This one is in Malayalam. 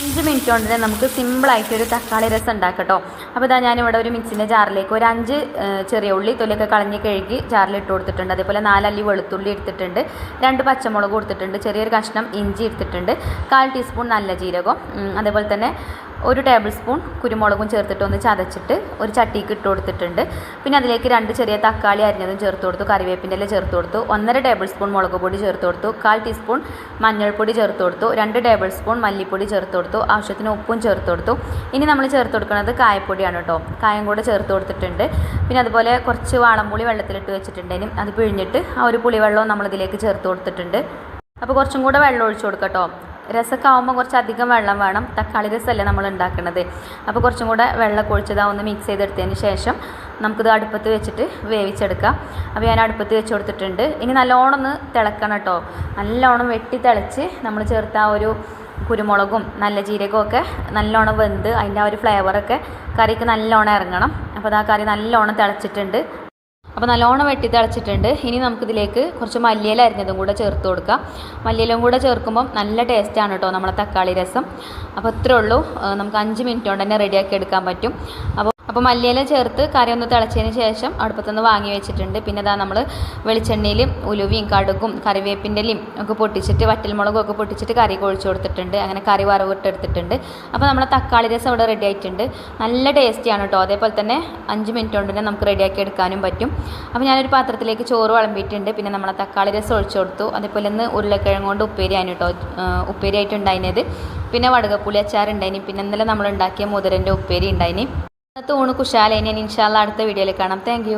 അഞ്ച് മിനിറ്റ് കൊണ്ട് തന്നെ നമുക്ക് സിമ്പിളായിട്ട് ഒരു തക്കാളി രസം ഉണ്ടാക്കാം കേട്ടോ അപ്പോൾ ഇതാ ഞാനിവിടെ ഒരു മിക്സിന്റെ ജാറിലേക്ക് ഒരു അഞ്ച് ചെറിയ ഉള്ളി തൊലിയൊക്കെ കളഞ്ഞ് കഴുകി ജാറിൽ ഇട്ട് കൊടുത്തിട്ടുണ്ട്. അതേപോലെ നാലല്ലി വെളുത്തുള്ളി എടുത്തിട്ടുണ്ട്. രണ്ട് പച്ചമുളക് കൊടുത്തിട്ടുണ്ട് ചെറിയൊരു കഷ്ണം ഇഞ്ചി എടുത്തിട്ടുണ്ട്. കാൽ ടീസ്പൂൺ നല്ല ജീരകം. അതേപോലെ തന്നെ ഒരു ടേബിൾ സ്പൂൺ കുരുമുളകും ചേർത്തിട്ട് ഒന്ന് ചതച്ചിട്ട് ഒരു ചട്ടിക്ക് ഇട്ട് കൊടുത്തിട്ടുണ്ട്. പിന്നെ അതിലേക്ക് രണ്ട് ചെറിയ തക്കാളി അരിഞ്ഞതും ചേർത്ത് കൊടുത്തു കറിവേപ്പിന്റെ ഇല ചേർത്ത് കൊടുത്തു ഒന്നര ടേബിൾ സ്പൂൺ മുളക് പൊടി ചേർത്ത് കൊടുത്തു കാൽ ടീസ്പൂൺ മഞ്ഞൾപ്പൊടി ചേർത്ത് കൊടുത്തു രണ്ട് ടേബിൾ സ്പൂൺ മല്ലിപ്പൊടി ചേർത്ത് കൊടുത്തു ആവശ്യത്തിന് ഉപ്പും ചേർത്ത് കൊടുത്തു. ഇനി നമ്മൾ ചേർത്ത് കൊടുക്കുന്നത് കായപ്പൊടിയാണ് കേട്ടോ. കായം കൂടെ ചേർത്ത് കൊടുത്തിട്ടുണ്ട്. പിന്നെ അതുപോലെ കുറച്ച് വാളംപുളി വെള്ളത്തിലിട്ട് വെച്ചിട്ടുണ്ടെങ്കിലും അത് പിഴിഞ്ഞിട്ട് ആ ഒരു പുളിവെള്ളവും നമ്മളിതിലേക്ക് ചേർത്ത് കൊടുത്തിട്ടുണ്ട്. അപ്പോൾ കുറച്ചും കൂടെ വെള്ളം ഒഴിച്ചു കൊടുക്കട്ടോ കേട്ടോ. രസമൊക്കെ ആകുമ്പോൾ കുറച്ച് അധികം വെള്ളം വേണം. തക്കാളി രസമല്ലേ നമ്മൾ ഉണ്ടാക്കുന്നത് അപ്പോൾ കുറച്ചും കൂടെ വെള്ളമൊക്കെ ഒഴിച്ചത് ഒന്ന് മിക്സ് ചെയ്തെടുത്തതിന് ശേഷം നമുക്കിത് അടുപ്പത്ത് വെച്ചിട്ട് വേവിച്ചെടുക്കാം. അപ്പോൾ ഞാൻ അടുപ്പത്ത് വെച്ച് കൊടുത്തിട്ടുണ്ട്. ഇനി നല്ലോണം ഒന്ന് തിളക്കണം കേട്ടോ. നല്ലോണം വെട്ടി തിളച്ച് നമ്മൾ ചേർത്ത ആ ഒരു കുരുമുളകും നല്ല ജീരകവും ഒക്കെ നല്ലോണം വെന്ത് അതിന്റെ ആ ഒരു ഫ്ലേവറൊക്കെ കറിക്ക് നല്ലോണം ഇറങ്ങണം. അപ്പോൾ അത് ആ കറി നല്ലോണം തിളച്ചിട്ടുണ്ട്. അപ്പോൾ നല്ലോണം വെട്ടി തിളച്ചിട്ടുണ്ട് ഇനി നമുക്കിതിലേക്ക് കുറച്ച് മല്ലിയില അരിഞ്ഞതും കൂടെ ചേർത്ത് കൊടുക്കാം. മല്ലിയിലും കൂടെ ചേർക്കുമ്പം നല്ല ടേസ്റ്റാണ് കേട്ടോ നമ്മളെ തക്കാളി രസം. അപ്പോൾ ഇത്രേ ഉള്ളൂ. നമുക്ക് അഞ്ച് മിനിറ്റ് കൊണ്ട് തന്നെ റെഡിയാക്കി എടുക്കാൻ പറ്റും. അപ്പോൾ അപ്പോൾ മല്ലിയില ചേർത്ത് കറി ഒന്ന് തിളച്ചതിന് ശേഷം അടുപ്പത്തുനിന്ന് വാങ്ങി വെച്ചിട്ടുണ്ട്. പിന്നെ ഇതാ നമ്മൾ വെളിച്ചെണ്ണയിലും ഉലുവയും കടുകും കറിവേപ്പിന്റെലും ഒക്കെ പൊട്ടിച്ചിട്ട് വറ്റൽമുളകും ഒക്കെ പൊട്ടിച്ചിട്ട് കറി കൊഴിച്ചു കൊടുത്തിട്ടുണ്ട്. അങ്ങനെ കറി വറവിട്ടെടുത്തിട്ടുണ്ട് അപ്പോൾ നമ്മളെ തക്കാളി രസം ഇവിടെ റെഡി ആയിട്ടുണ്ട്. നല്ല ടേസ്റ്റിയാണ് കേട്ടോ അതേപോലെ തന്നെ അഞ്ച് മിനിറ്റ് കൊണ്ട് തന്നെ നമുക്ക് റെഡിയാക്കി എടുക്കാനും പറ്റും. അപ്പോൾ ഞാനൊരു പാത്രത്തിലേക്ക് ചോറ് വിളമ്പിയിട്ടുണ്ട്. പിന്നെ നമ്മളെ തക്കാളി രസം ഒഴിച്ചു കൊടുത്തു. അതേപോലെ ഇന്ന് ഉരുളക്കിഴങ്ങ് കൊണ്ട് ഉപ്പേരിയാണ് കേട്ടോ ഉപ്പേരിയായിട്ടുണ്ടായിരുന്നത് പിന്നെ വടകപ്പുളി അച്ചാർ ഉണ്ടായിനി പിന്നെ ഇന്നലെ നമ്മൾ ഉണ്ടാക്കിയ മുതിരന്റെ ഉപ്പേരി ഉണ്ടായിനി. ഇന്നത്തെ ഊണ് കുശാലേനെ ഇൻഷാല്ല അടുത്ത വീഡിയോയിൽ കാണാം. താങ്ക്